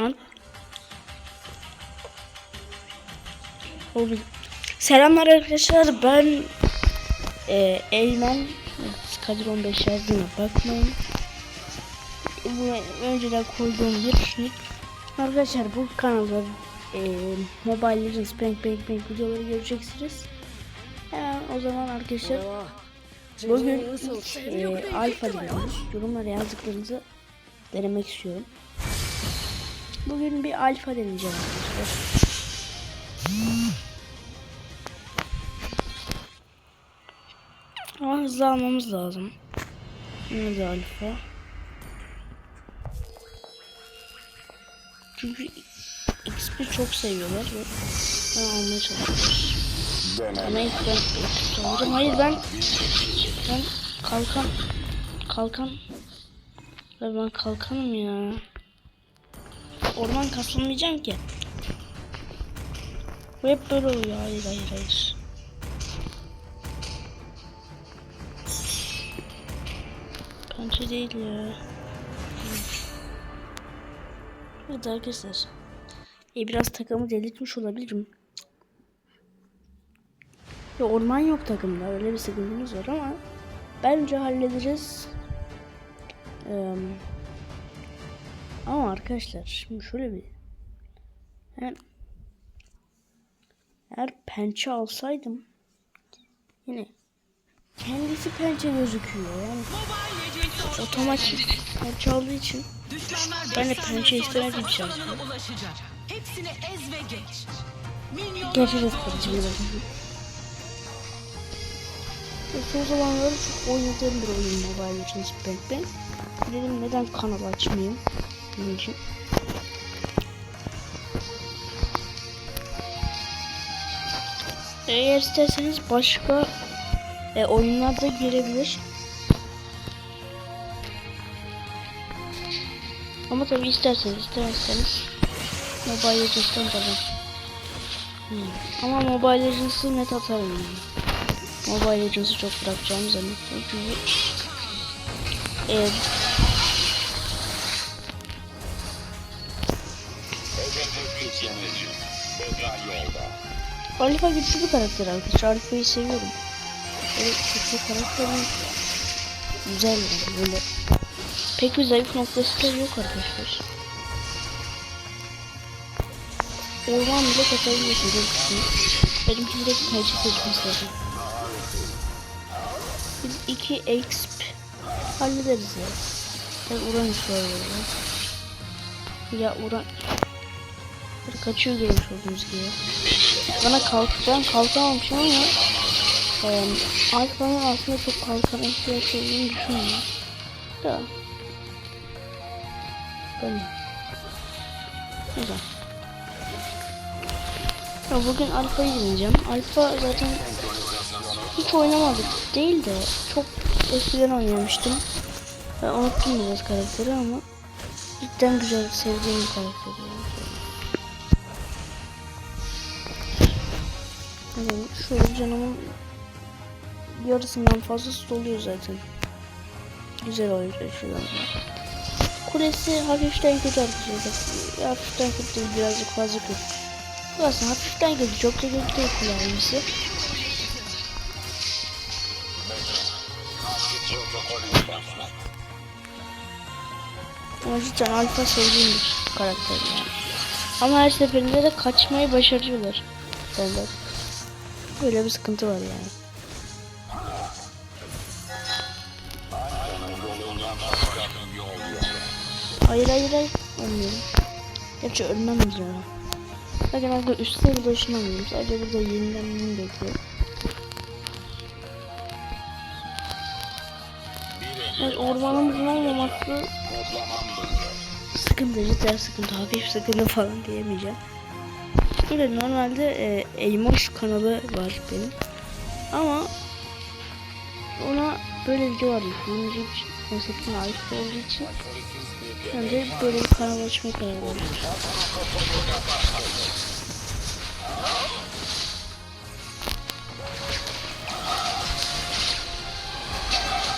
Lan. Oldu. Selamlar arkadaşlar ben e, Eymen Kadir 15 yazdığına bakmayın. Bu önceden koyduğum bir şey. Arkadaşlar bu kanalda e, Mobile Legends Bank Bank Bank videoları göreceksiniz. Hemen o zaman arkadaşlar bugün e, alfa diyoruz. Yorumlara yazdıklarınızı denemek istiyorum. Bugün bir alfa deneyeceğim arkadaşlar. Ama hızlı almamız lazım. Ne de alfa. Çünkü XP çok seviyorlar ve ben almaya çalışıyorum. Ama ilk ben alacağım. Hayır ben ben kalkan kalkan ben kalkanım ya. Orman kasılmayacağım ki. Bu hep böyle oluyor. Hayır hayır hayır. Bence değil ya. Evet arkadaşlar. E, biraz takımı delirtmiş olabilirim. Ya orman yok takımda. Öyle bir sıkıntımız var ama bence halledeceğiz. Eee ama arkadaşlar şimdi şöyle bir hem eğer pençe alsaydım yine kendisi pençe gözüküyor yani otomatik pençe aldığı için ben de pençe istemedim şahsen. ulaşacak. Hepsini ez ve geç. Oyun. Ve Son zamanlarda çok oynadığım bir oyun Mobile Legends Bank Bank. Dedim neden kanal açmayayım bunun için. Eğer isterseniz başka e, oyunlarda girebilir. Ama tabii isterseniz istemezseniz Mobile Legends'tan tabii. Hmm. Ama Mobile Legends'ı net atarım yani. Mobile Legends'ı çok bırakacağımı zannetmiyorum çünkü e, Alfa güçlü bir karakter arkadaşlar. Alfa'yı seviyorum. Böyle güçlü karakterin güzel yani böyle. Pek bir zayıf noktası da yok arkadaşlar. Orman bile katabiliyorsun bir kısmı. Benimki direkt tercih seçmesi lazım. Biz 2 exp hallederiz ya. Ben Uranüs var. Ya Uran... Böyle kaçıyor görmüş olduğunuz gibi. Bana kalk, ben kalkamamışım ama e, Alfa'nın aslında çok kalkan ihtiyaç olduğunu düşünmüyorum. Da. Ben. Güzel. Ya bugün Alfa'yı deneyeceğim. Alfa zaten hiç oynamadık değil de çok eskiden oynamıştım. Ben unuttum biraz karakteri ama cidden güzel sevdiğim bir karakter. Yani şöyle canımın yarısından fazlası doluyor zaten. Güzel şu anda. Kulesi hafiften kötü arkadaşlar. Hafiften kötü değil birazcık fazla kötü. Aslında hafiften kötü çok da kötü değil kullanması. Ama cidden alfa sevdiğim bir karakter yani. Ama her seferinde de kaçmayı başarıyorlar. Benden. Böyle bir sıkıntı var yani. Hayır hayır hayır. Ölmüyorum. Gerçi ölmem ya. Bakın arkadaşlar üstte bile ışınlamıyorum. Sadece burada yenilenmemi bekliyorum. Evet ormanımızın olmaması sıkıntı cidden sıkıntı hafif sıkıntı falan diyemeyeceğim. Böyle normalde e, Eymoş kanalı var benim. Ama ona böyle videolar yüklüyorum için konseptine ait olduğu için ben de böyle bir kanal açmaya karar verdim.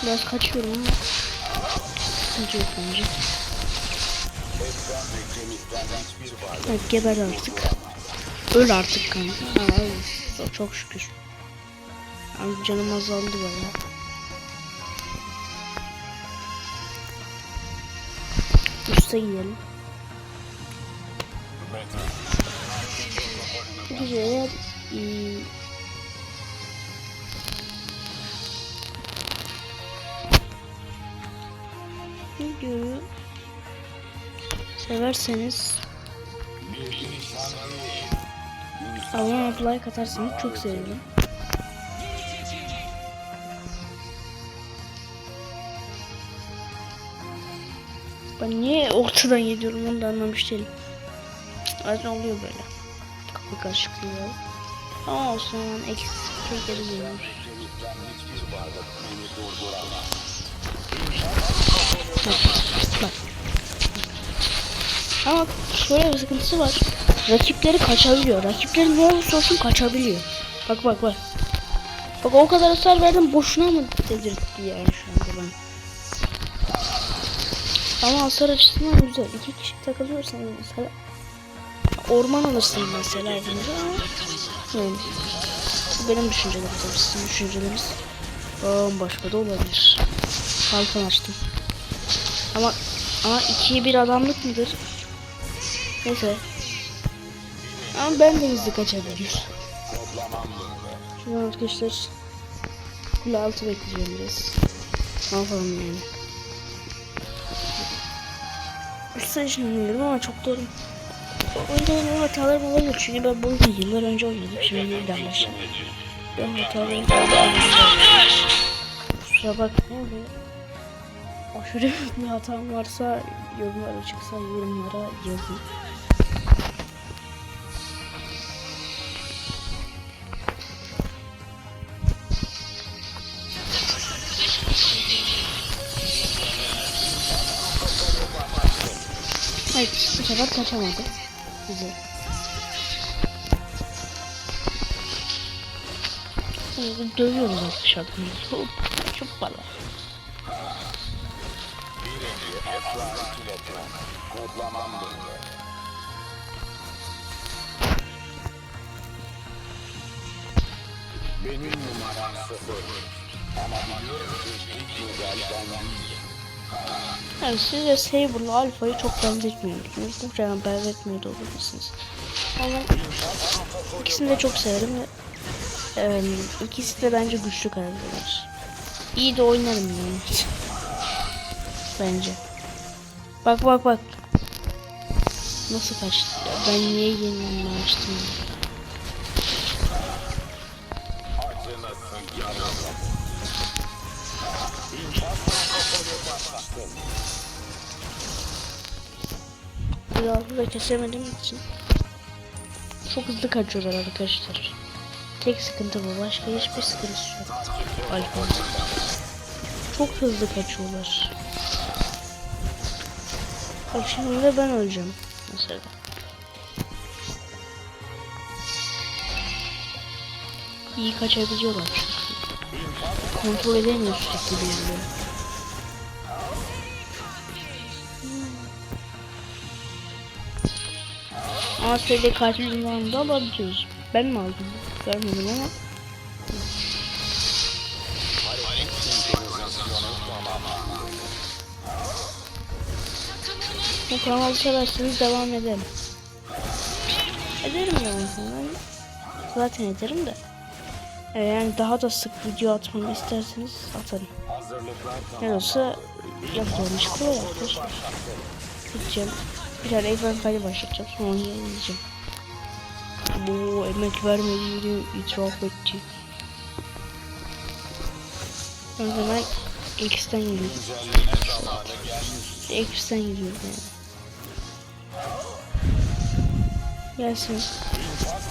Biraz kaçıyorum ama sıkıntı yok bence. Evet geber artık. Öl artık kanka. Öl. Çok şükür. Abi canım azaldı baya. Üste gidelim. Güzel. Hmm. Videoyu severseniz abone olup like atarsanız çok sevinirim. Ben niye ortadan gidiyorum onu da anlamış değilim. Bazen oluyor böyle. Kapı karışıklığı. Ama olsun ben eksik geri geliyorum. Bak, bak. Ama şöyle bir sıkıntısı var. Rakipleri kaçabiliyor. Rakipleri ne olursa olsun kaçabiliyor. Bak bak bak. Bak o kadar hasar verdim boşuna mı dedirtti yani şu anda ben. Ama hasar açısından güzel. İki kişi takılıyorsan mesela orman alırsın mesela evinize ama benim düşüncelerim tabii sizin düşünceleriniz bambaşka da olabilir. Kalkan açtım. Ama ama ikiye bir adamlık mıdır? Neyse. Ama ben de hızlı kaçabilir. Şuradan arkadaşlar kule altı bekleyeceğim biraz. Ne yani. İçin oynuyorum ama çok doğru. Oyunda benim hatalarım olabilir çünkü ben bu oyunu yıllar önce oynadım. Şimdi yeniden başladım. Ben hatalarım Kusura bakmayın aşırı bir hatam varsa yorumlara çıksa yorumlara yazın. Sefer kaçamadı. Güzel. Dövüyoruz arkadaşlar. Çok, çok bala. Benim numaram sıfır. Ama biliyorum ki ilk değilim. Yani siz de Saber'la Alpha'yı çok benzetmiyorsunuz. Muhtemelen benzetmiyor da olabilirsiniz. Ama ikisini de çok severim ve e, ikisi de bence güçlü karakterler. İyi de oynarım yani. bence. Bak bak bak. Nasıl kaçtı? Ben niye yeniden açtım? ya? Biraz da kesemediğim için çok hızlı kaçıyorlar arkadaşlar. Tek sıkıntı bu. Başka hiçbir sıkıntısı yok. Alfa. Çok hızlı kaçıyorlar. Bak şimdi de ben öleceğim. Mesela. İyi kaçabiliyorlar çünkü. Kontrol edemiyor sürekli. Ama katil ünvanını alabiliyoruz. Ben mi aldım? Görmedim ama. Bu kanalı severseniz devam edelim. Ederim yani. Ben zaten ederim de. Ee, Yani daha da sık video atmamı isterseniz atarım. Ne olsa iş kolay arkadaşlar. Gideceğim. Bir tane ekran kaydı başlatacağım. Sonra onu yayınlayacağım. Bu emek vermediğini itiraf etti. O zaman X'ten gelmiş. X'ten gidiyorum yani. Gelsin.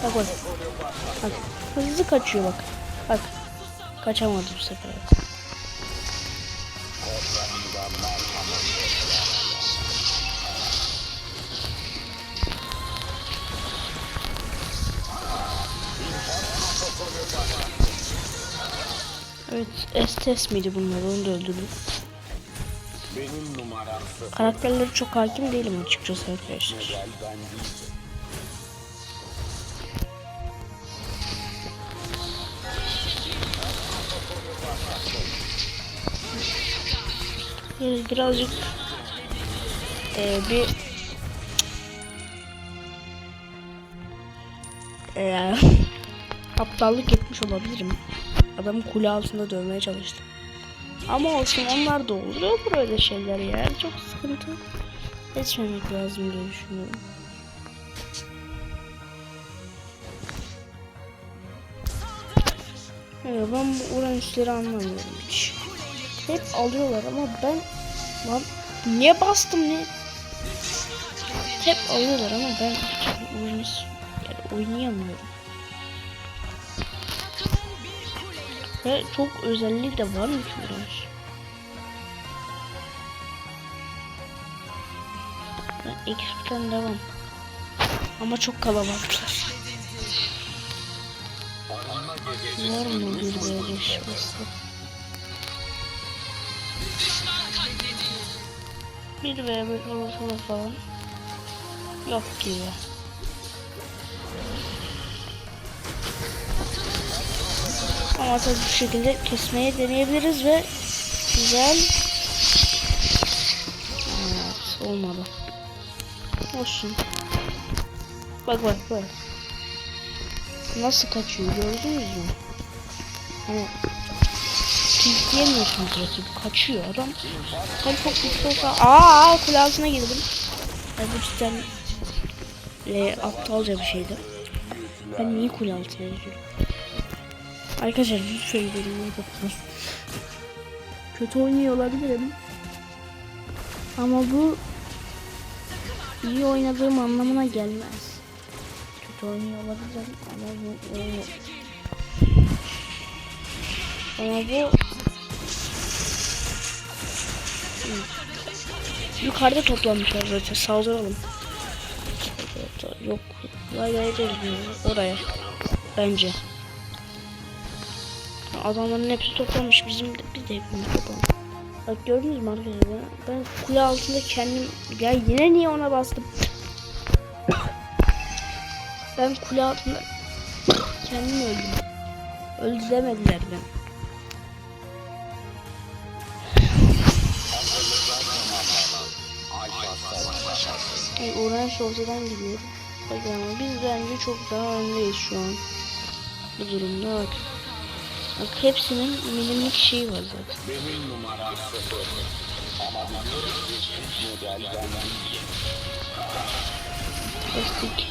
Bak bak. Bak. Hızlı kaçıyor bak. Bak. Kaçamadı bu sefer. Evet, Estes miydi bunlar? Onu da öldürdüm. Benim numaram sıfır. Karakterlere çok hakim değilim açıkçası arkadaşlar. Böyle birazcık eee, bir eee, aptallık etmiş olabilirim. Adamı kule altında dövmeye çalıştım. Ama olsun onlar da oluyor böyle şeyler ya. Çok sıkıntı etmemek lazım diye düşünüyorum. Evet, ben bu Uranüsleri anlamıyorum hiç. Hep alıyorlar ama ben lan niye bastım ne? Hep alıyorlar ama ben Uranüs yani oynayamıyorum. Ve çok özelliği de var? Ben X'ten devam. Ama çok kalabalıklar. Var mı bir şurası? Bir veya bir ortalık falan. Yok gibi. Ama tabii bu şekilde kesmeye deneyebiliriz ve güzel. Evet, olmadı. Olsun. Bak bak bak. Nasıl kaçıyor gördünüz mü? Hani diyemiyorsunuz rakip kaçıyor adam. Ben çok güçlü olsa aa kule girdim. Ya bu cidden e, aptalca bir şeydi. Ben niye kule altına giriyorum? Arkadaşlar lütfen bölümü bakın. Kötü oynuyor olabilirim. Ama bu iyi oynadığım anlamına gelmez. Kötü oynuyor olabilirim ama bu iyi. Ama bu Yukarıda toplanmışlar zaten saldıralım. Yok. Hayır değil. Oraya. Bence. Adamların hepsi toplamış. Bizim de, biz de hepimiz toplamış. Bak gördünüz mü arkadaşlar? Ben, kule altında kendim... Ya yine niye ona bastım? ben kule altında kendim öldüm. Öldü demediler ben. Ay, Uranüs ortadan gidiyor. Bak ama biz bence çok daha öndeyiz şu an. Bu durumda bak. Bak hepsinin milimlik şeyi var zaten. Benim numaram sıfır. Ama biliyorum ilk model ben değil. Kestik.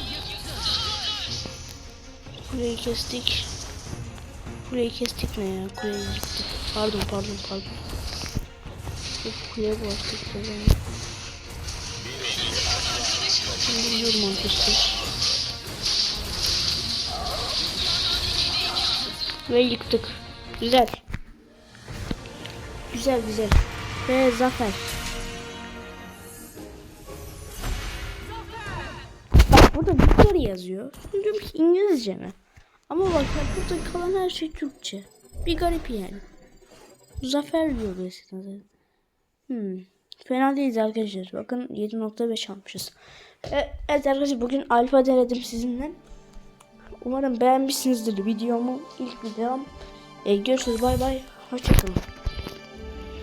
Kuleyi kestik. Kuleyi kestik ne ya? Kuleyi yıktık. Pardon pardon pardon. Kuleye bastık. Şimdi biliyorum arkadaşlar. Ve yıktık. Güzel. Güzel güzel. Ve zafer. Bak burada Victory yazıyor. Diyorum ki İngilizce mi? Ama bak burada kalan her şey Türkçe. Bir garip yani. Zafer diyor zaten. Hmm. Fena değiliz arkadaşlar. Bakın 7.5 almışız. E, Evet arkadaşlar bugün alfa denedim sizinle. Umarım beğenmişsinizdir videomu. İlk videom. E, görüşürüz bay bay. Hoşçakalın.